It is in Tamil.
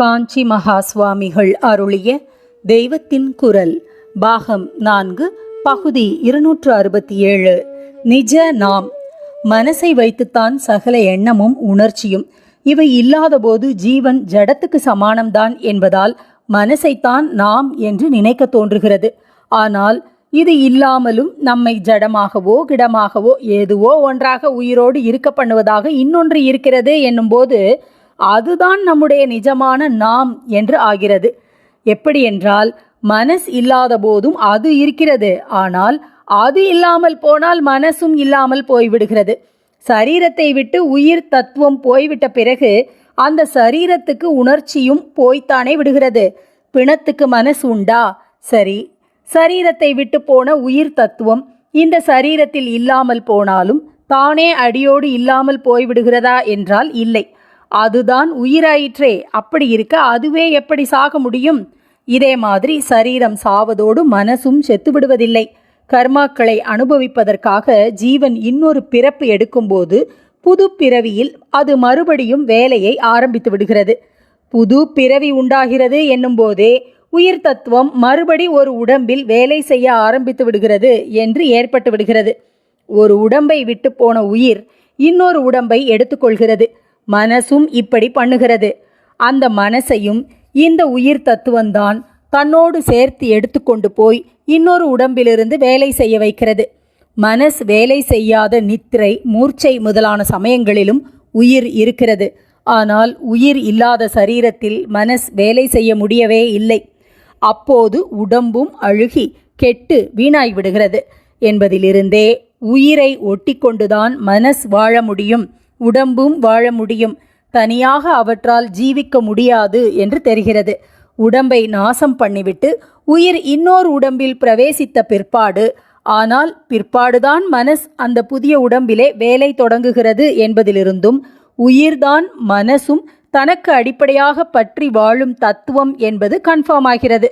காஞ்சி மகா சுவாமிகள் அருளிய தெய்வத்தின் குரல் பாகம் நான்கு பகுதி இருநூற்று அறுபத்தி ஏழு. நிஜ நாம். மனசை வைத்துத்தான் சகல எண்ணமும் உணர்ச்சியும் இவை இல்லாதபோது ஜீவன் ஜடத்துக்கு சமானம்தான் என்பதால் மனசைத்தான் நாம் என்று நினைக்க தோன்றுகிறது. ஆனால் இது இல்லாமலும் நம்மை ஜடமாகவோ கிடமாகவோ ஏதுவோ ஒன்றாக உயிரோடு இருக்க பண்ணுவதாக இன்னொன்று இருக்கிறது என்னும்போது அதுதான் நம்முடைய நிஜமான நாம் என்று ஆகிறது. எப்படி என்றால் மனஸ் இல்லாத போதும் அது இருக்கிறது. ஆனால் அது இல்லாமல் போனால் மனசும் இல்லாமல் போய்விடுகிறது. சரீரத்தை விட்டு உயிர் தத்துவம் போய்விட்ட பிறகு அந்த சரீரத்துக்கு உணர்ச்சியும் போய்த்தானே விடுகிறது. பிணத்துக்கு மனசு உண்டா? சரி. சரீரத்தை விட்டு போன உயிர் தத்துவம் இந்த சரீரத்தில் இல்லாமல் போனாலும் தானே அடியோடு இல்லாமல் போய்விடுகிறதா என்றால் இல்லை. அதுதான் உயிராயிற்றே. அப்படி இருக்க அதுவே எப்படி சாக முடியும்? இதே மாதிரி சரீரம் சாவதோடு மனசும் செத்து விடுவதில்லை. கர்மாக்களை அனுபவிப்பதற்காக ஜீவன் இன்னொரு பிறப்பு எடுக்கும்போது புது பிறவியில் அது மறுபடியும் வேலையை ஆரம்பித்து விடுகிறது. புது பிறவி உண்டாகிறது என்னும்போதே உயிர் தத்துவம் மறுபடி ஒரு உடம்பில் வேலை செய்ய ஆரம்பித்து விடுகிறது என்று ஏற்பட்டு விடுகிறது. ஒரு உடம்பை விட்டு போன உயிர் இன்னொரு உடம்பை எடுத்துக்கொள்கிறது. மனசும் இப்படி பண்ணுகிறது. அந்த மனசையும் இந்த உயிர் தத்துவம்தான் தன்னோடு சேர்த்து எடுத்துக்கொண்டு போய் இன்னொரு உடம்பிலிருந்து வேலை செய்ய வைக்கிறது. மனஸ் வேலை செய்யாத நித்திரை மூர்ச்சை முதலான சமயங்களிலும் உயிர் இருக்கிறது. ஆனால் உயிர் இல்லாத சரீரத்தில் மனஸ் வேலை செய்ய முடியவே இல்லை. அப்போது உடம்பும் அழுகி கெட்டு வீணாய் விடுகிறது. என்பதிலிருந்தே உயிரை ஒட்டி கொண்டுதான் மனஸ் வாழ முடியும். உடம்பும் வாழ முடியும். தனியாக அவற்றால் ஜீவிக்க முடியாது என்று தெரிகிறது. உடம்பை நாசம் பண்ணிவிட்டு உயிர் இன்னொரு உடம்பில் பிரவேசித்த பிற்பாடு. ஆனால் பிற்பாடுதான் மனஸ் அந்த புதிய உடம்பிலே வேலை தொடங்குகிறது என்பதிலிருந்தும் உயிர்தான் மனசும் தனக்கு அடிப்படையாக பற்றி வாழும் தத்துவம் என்பது கன்ஃபார்ம் ஆகிறது.